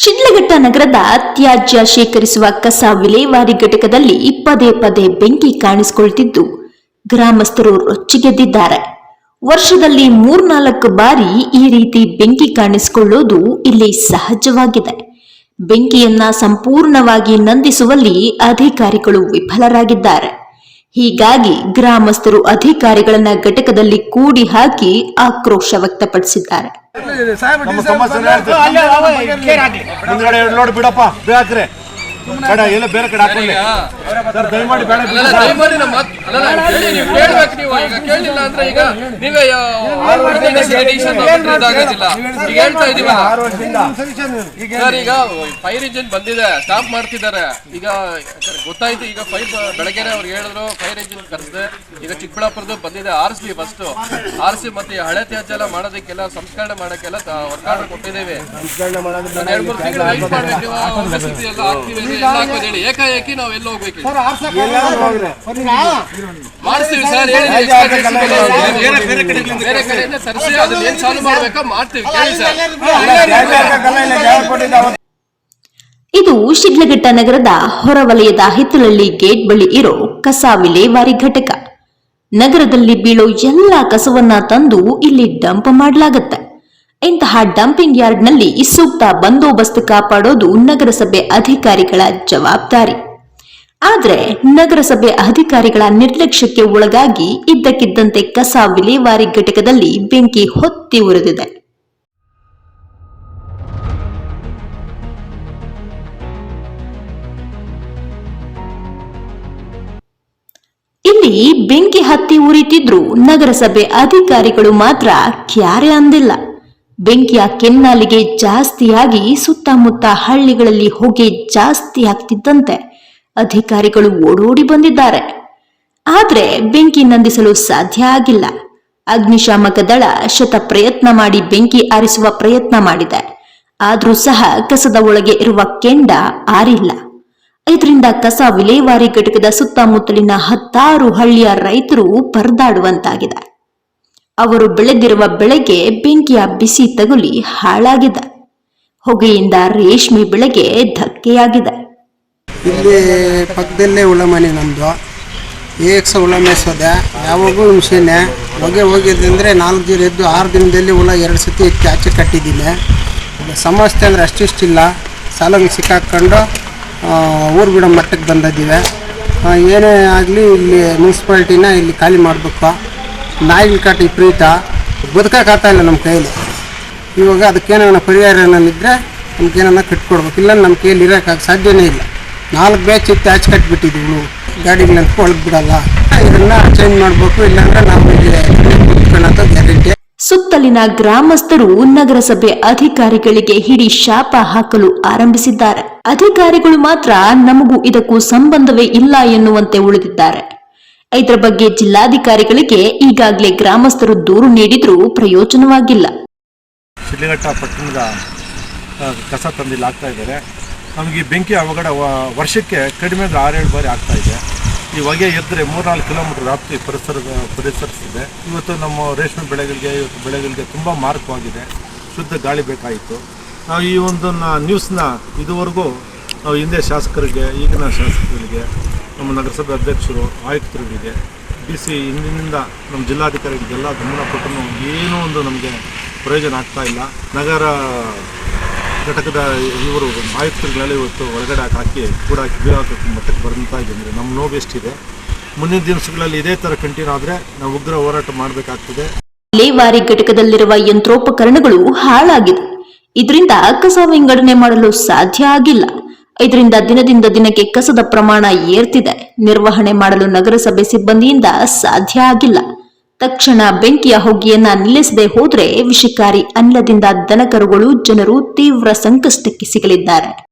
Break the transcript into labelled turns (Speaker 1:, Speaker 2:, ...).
Speaker 1: ಶಿಡ್ಲಘಟ್ಟ ನಗರದ ತ್ಯಾಜ್ಯ ಶೇಖರಿಸುವ ಕಸ ವಿಲೇವಾರಿ ಘಟಕದಲ್ಲಿ ಪದೇ ಪದೇ ಬೆಂಕಿ ಕಾಣಿಸಿಕೊಳ್ತಿದ್ದು ಗ್ರಾಮಸ್ಥರು ರೊಚ್ಚಿಗೆದ್ದಿದ್ದಾರೆ. ವರ್ಷದಲ್ಲಿ ಮೂರ್ನಾಲ್ಕು ಬಾರಿ ಈ ರೀತಿ ಬೆಂಕಿ ಕಾಣಿಸಿಕೊಳ್ಳೋದು ಇಲ್ಲಿ ಸಹಜವಾಗಿದೆ. ಬೆಂಕಿಯನ್ನ ಸಂಪೂರ್ಣವಾಗಿ ನಂದಿಸುವಲ್ಲಿ ಅಧಿಕಾರಿಗಳು ವಿಫಲರಾಗಿದ್ದಾರೆ. ಹೀಗಾಗಿ ಗ್ರಾಮಸ್ಥರು ಅಧಿಕಾರಿಗಳನ್ನ ಘಟಕದಲ್ಲಿ ಕೂಡಿ ಹಾಕಿ ಆಕ್ರೋಶ ವ್ಯಕ್ತಪಡಿಸಿದ್ದಾರೆ.
Speaker 2: ಬಿಡಪ್ಪ ಬೇಕ್ರೆ ಬೇಡ ಎಲ್ಲ ಬೇರೆ ಕಡೆ ಹಾಕೊಳ್ಳಿ ಸರ್ ದಯಮಾಡಿ ಬೇಡ ಬಿಡಿ.
Speaker 3: ಅಲ್ಲ,
Speaker 2: ಸರ್.
Speaker 3: ದಯಮಾಡಿ ನಮ್ಮ ಅಲ್ಲ, ನಾನು ಕೇಳಿ, ನೀವು ಕೇಳ್ಬೇಕು ನೀವು. ಈಗ ಕೇಳಿಲ್ಲ ಅಂದ್ರೆ ಈಗ ನೀವೇ ಡಿಸಿಷನ್ ಇದಾಗೋದಿಲ್ಲ ಈಗ ಹೇಳ್ತಾ ಇದೀವಿ ಸರ್ ಈಗ ಫೈರ್ ಇಂಜಿನ್ ಬಂದಿದೆ. ಸ್ಟಾಪ್ ಮಾಡ್ತಿದ್ದಾರೆ. ಈಗ ಗೊತ್ತಾಯ್ತು ಈಗ ಫೈರ್ ಬೆಳಗ್ಗೆನೆ ಅವ್ರು ಹೇಳಿದ್ರು ಫೈರ್ ಇಂಜಿನ್ ಕರೆಸಿದೆ ಈಗ ಚಿಕ್ಕಬಳ್ಳಾಪುರದ ಬಂದಿದೆ ಆರ್ ಸಿ ಫಸ್ಟ್ ಆರ್ಸಿ ಮತ್ತೆ ಹಳೆ ತ್ಯಾಜ್ಯ ಎಲ್ಲ ಮಾಡೋದಕ್ಕೆಲ್ಲ ಸಂಸ್ಕರಣೆ ಮಾಡೋಕ್ಕೆಲ್ಲ ವರ್ಕ್ ಆರ್ಡರ್ ಕೊಟ್ಟಿದ್ದೇವೆ. ನಾನು ಎರಡ್ ಮೂರು ತಿಂಗಳು ಮಾಡ್ಬೇಕು ನೀವು. ಹಾಕ್ತೀವಿ. ಹಾಕೋದು ಹೇಳಿ. ಏಕಾಏಕಿ ನಾವು ಎಲ್ಲ ಹೋಗ್ಬೇಕು ಮಾಡ್ತೀವಿ ಸರ್ ಹೇಳಿ. ನೀವು extra ಬೇರೆ ಬೇರೆ ಕಡೆಯಿಂದ ತರಿಸಿ ಅದನ್ನ ಏನ್ ಚಾಲು ಮಾಡ್ಬೇಕಾ ಮಾಡ್ತೀವಿ. ಕೇಳಿ ಸರ್.
Speaker 1: ಇದು ಶಿಡ್ಲಘಟ್ಟ ನಗರದ ಹೊರವಲಯದ ಹಿತ್ತಲಳ್ಳಿ ಗೇಟ್ ಬಳಿ ಇರೋ ಕಸ ವಿಲೇವಾರಿ ಘಟಕ. ನಗರದಲ್ಲಿ ಬೀಳೋ ಎಲ್ಲಾ ಕಸವನ್ನ ತಂದು ಇಲ್ಲಿ ಡಂಪ್ ಮಾಡಲಾಗತ್ತೆ. ಇಂತಹ ಡಂಪಿಂಗ್ ಯಾರ್ಡ್ನಲ್ಲಿ ಸೂಕ್ತ ಬಂದೋಬಸ್ತ್ ಕಾಪಾಡೋದು ನಗರಸಭೆ ಅಧಿಕಾರಿಗಳ ಜವಾಬ್ದಾರಿ. ಆದರೆ ನಗರಸಭೆ ಅಧಿಕಾರಿಗಳ ನಿರ್ಲಕ್ಷ್ಯಕ್ಕೆ ಒಳಗಾಗಿ ಇದ್ದಕ್ಕಿದ್ದಂತೆ ಕಸ ವಿಲೇವಾರಿ ಘಟಕದಲ್ಲಿ ಬೆಂಕಿ ಹೊತ್ತಿ ಉರಿದಿದೆ. ಇಲ್ಲಿ ಬೆಂಕಿ ಹತ್ತಿ ಉರಿತಿದ್ರು ನಗರಸಭೆ ಅಧಿಕಾರಿಗಳು ಮಾತ್ರ ಕ್ಯಾರೆ ಅಂದಿಲ್ಲ. ಬೆಂಕಿಯ ಕೆನ್ನಾಲಿಗೆ ಜಾಸ್ತಿಯಾಗಿ ಸುತ್ತಮುತ್ತ ಹಳ್ಳಿಗಳಲ್ಲಿ ಹೊಗೆ ಜಾಸ್ತಿ ಆಗ್ತಿದ್ದಂತೆ ಅಧಿಕಾರಿಗಳು ಓಡೋಡಿ ಬಂದಿದ್ದಾರೆ. ಆದ್ರೆ ಬೆಂಕಿ ನಂದಿಸಲು ಸಾಧ್ಯ ಆಗಿಲ್ಲ. ಅಗ್ನಿಶಾಮಕ ದಳ ಶತ ಪ್ರಯತ್ನ ಮಾಡಿ ಬೆಂಕಿ ಆರಿಸುವ ಪ್ರಯತ್ನ ಮಾಡಿದೆ. ಆದ್ರೂ ಸಹ ಕಸದ ಒಳಗೆ ಇರುವ ಕೆಂಡ ಆರಿಲ್ಲ. ಇದರಿಂದ ಕಸ ವಿಲೇವಾರಿ ಘಟಕದ ಸುತ್ತಮುತ್ತಲಿನ ಹತ್ತಾರು ಹಳ್ಳಿಯ ರೈತರು ಪರದಾಡುವಂತಾಗಿದೆ. ಅವರು ಬೆಳೆದಿರುವ ಬೆಳೆಗೆ ಬೆಂಕಿಯ ಬಿಸಿ ತಗುಲಿ ಹಾಳಾಗಿದೆ. ಹೊಗೆಯಿಂದ ರೇಷ್ಮೆ ಬೆಳೆಗೆ ಧಕ್ಕೆಯಾಗಿದೆ.
Speaker 4: ಇಲ್ಲಿ ಪಕ್ಕದಲ್ಲೇ ಉಳ ಮನೆ ನಮ್ಮದು ಏಕ್ಸ ಹುಳ ಮೇಯಿಸೋದೆ ಯಾವಾಗೂ ಮಿಷಿನ್ನೆ ಹೊಗೆ ಹೋಗಿದ್ದಂದರೆ ನಾಲ್ಕು ದಿನ ಎದ್ದು ಆರು ದಿನದಲ್ಲಿ ಹುಳ ಎರಡು ಸತಿ ಹೆಚ್ಚು ಆಚೆ ಕಟ್ಟಿದ್ದೀನಿ. ಸಮಸ್ಯೆ ಅಂದರೆ ಅಷ್ಟಿಷ್ಟಿಲ್ಲ. ಸಾಲಂಗ್ ಸಿಕ್ಕಾಕೊಂಡು ಊರು ಬಿಡೋ ಮಟ್ಟಕ್ಕೆ ಬಂದಿದ್ದೀವಿ. ಏನೇ ಆಗಲಿ ಇಲ್ಲಿ ಮುನ್ಸಿಪಾಲ್ಟಿನ ಇಲ್ಲಿ ಖಾಲಿ ಮಾಡಬೇಕು. ನಾಯಿಗಳ ಕಾಟ ವಿಪರೀತ ಬದುಕೋಕ್ಕಾಗ್ತಾ ಇಲ್ಲ ನಮ್ಮ ಕೈಯಲ್ಲಿ. ಇವಾಗ ಅದಕ್ಕೇನೋ ಪರಿಹಾರ ಏನಿದ್ರೆ ನಮ್ಗೇನನ್ನ ಕಟ್ಕೊಡ್ಬೇಕು. ಇಲ್ಲ ನಮ್ಮ ಕೈಯಲ್ಲಿ ಇರೋಕ್ಕಾಗ ಸಾಧ್ಯನೇ ಇಲ್ಲ. ನಾಲ್ಕು ಬ್ಯಾಚ್ ಇತ್ತು, ಆಚೆ ಕಟ್ಬಿಟ್ಟಿದ್ದೀವಿ ಗಾಡಿಗಳಂತ ಒಳಗೆ ಬಿಡಲ್ಲ. ಇದನ್ನ ಚೇಂಜ್ ಮಾಡಬೇಕು, ಇಲ್ಲಾಂದ್ರೆ ನಾವು ಕುತ್ಕೊಳ್ಳೋದು ಗ್ಯಾರಂಟಿ
Speaker 1: ಸುತ್ತಲಿನ ಗ್ರಾಮಸ್ಥರು ನಗರಸಭೆ ಅಧಿಕಾರಿಗಳಿಗೆ ಹಿಡಿ ಶಾಪ ಹಾಕಲು ಆರಂಭಿಸಿದ್ದಾರೆ. ಅಧಿಕಾರಿಗಳು ಮಾತ್ರ ನಮಗೂ ಇದಕ್ಕೂ ಸಂಬಂಧವೇ ಇಲ್ಲ ಎನ್ನುವಂತೆ ಉಳಿದಿದ್ದಾರೆ. ಇದರ ಬಗ್ಗೆ ಜಿಲ್ಲಾಧಿಕಾರಿಗಳಿಗೆ ಈಗಾಗಲೇ ಗ್ರಾಮಸ್ಥರು ದೂರು ನೀಡಿದ್ರೂ ಪ್ರಯೋಜನವಾಗಿಲ್ಲ.
Speaker 2: ಶಿಡ್ಲಘಟ್ಟ ಪಟ್ಟಣದ ಕಸ ತಂದಿಲ್ಲ, ಆಗ್ತಾ ಇದ್ದಾರೆ. ನಮಗೆ ಬೆಂಕಿ ಅವಘಡ ವರ್ಷಕ್ಕೆ ಕಡಿಮೆ ಅಂದರೆ ಆರೇಳು ಬಾರಿ ಆಗ್ತಾ ಇದೆ. ಈ ಹೊಗೆ ಎದ್ದರೆ ಮೂರ್ನಾಲ್ಕು ಕಿಲೋಮೀಟರ್ ವ್ಯಾಪ್ತಿ ಪರಿಸರದ ಪರಿಸರಿಸಿದೆ. ಇವತ್ತು ನಮ್ಮ ರೇಷ್ಮೆ ಬೆಳೆಗಳಿಗೆ, ಇವತ್ತು ಬೆಳೆಗಳಿಗೆ ತುಂಬ ಮಾರಕವಾಗಿದೆ. ಶುದ್ಧ ಗಾಳಿ ಬೇಕಾಯಿತು. ನಾವು ಈ ಒಂದು ನ್ಯೂಸ್ನ ಇದುವರೆಗೂ ನಾವು ಹಿಂದೆ ಶಾಸಕರಿಗೆ, ಈಗಿನ ಶಾಸಕರಿಗೆ, ನಮ್ಮ ನಗರಸಭೆ ಅಧ್ಯಕ್ಷರು, ಆಯುಕ್ತರುಗಳಿಗೆ ಡಿ ಸಿ ಹಿಂದಿನಿಂದ ನಮ್ಮ ಜಿಲ್ಲಾಧಿಕಾರಿಗಳಿಗೆಲ್ಲ ಗಮನ ಕೊಟ್ಟು ಏನೂ ಒಂದು ನಮಗೆ ಪ್ರಯೋಜನ ಆಗ್ತಾ ಇಲ್ಲ. ನಗರ ಘಟಕದ ಇವರು ಆಯುಕ್ತರುಗಳೆಲ್ಲ ಇವತ್ತು ಒಳಗಡೆ ಹಾಕಿ ಕೂಡ ಬೀಳ ಮಟ್ಟಕ್ಕೆ ಬರ್ತಾ ಇದೆ ಅಂದರೆ ನಮ್ಮ ನೋವು ಎಷ್ಟಿದೆ. ಮುಂದಿನ ದಿವಸಗಳಲ್ಲಿ ಇದೇ ಥರ ಕಂಟಿನ್ಯೂ ಆದರೆ ನಾವು ಉಗ್ರ ಹೋರಾಟ ಮಾಡಬೇಕಾಗ್ತದೆ.
Speaker 1: ಲೇವಾರಿ ಘಟಕದಲ್ಲಿರುವ ಯಂತ್ರೋಪಕರಣಗಳು ಹಾಳಾಗಿದೆ ಇದರಿಂದ ಕಸ ವಿಂಗಡಣೆ ಮಾಡಲು ಸಾಧ್ಯ ಆಗಿಲ್ಲ. ಇದರಿಂದ ದಿನದಿಂದ ದಿನಕ್ಕೆ ಕಸದ ಪ್ರಮಾಣ ಏರ್ತಿದೆ. ನಿರ್ವಹಣೆ ಮಾಡಲು ನಗರಸಭೆ ಸಿಬ್ಬಂದಿಯಿಂದ ಸಾಧ್ಯ ಆಗಿಲ್ಲ. ತಕ್ಷಣ ಬೆಂಕಿಯ ಹೊಗೆಯನ್ನ ನಿಲ್ಲಿಸದೆ ಹೋದ್ರೆ ವಿಷಕಾರಿ ಅನಿಲದಿಂದ ದನಕರುಗಳು ಜನರು ತೀವ್ರ ಸಂಕಷ್ಟಕ್ಕೆ ಸಿಗಲಿದ್ದಾರೆ.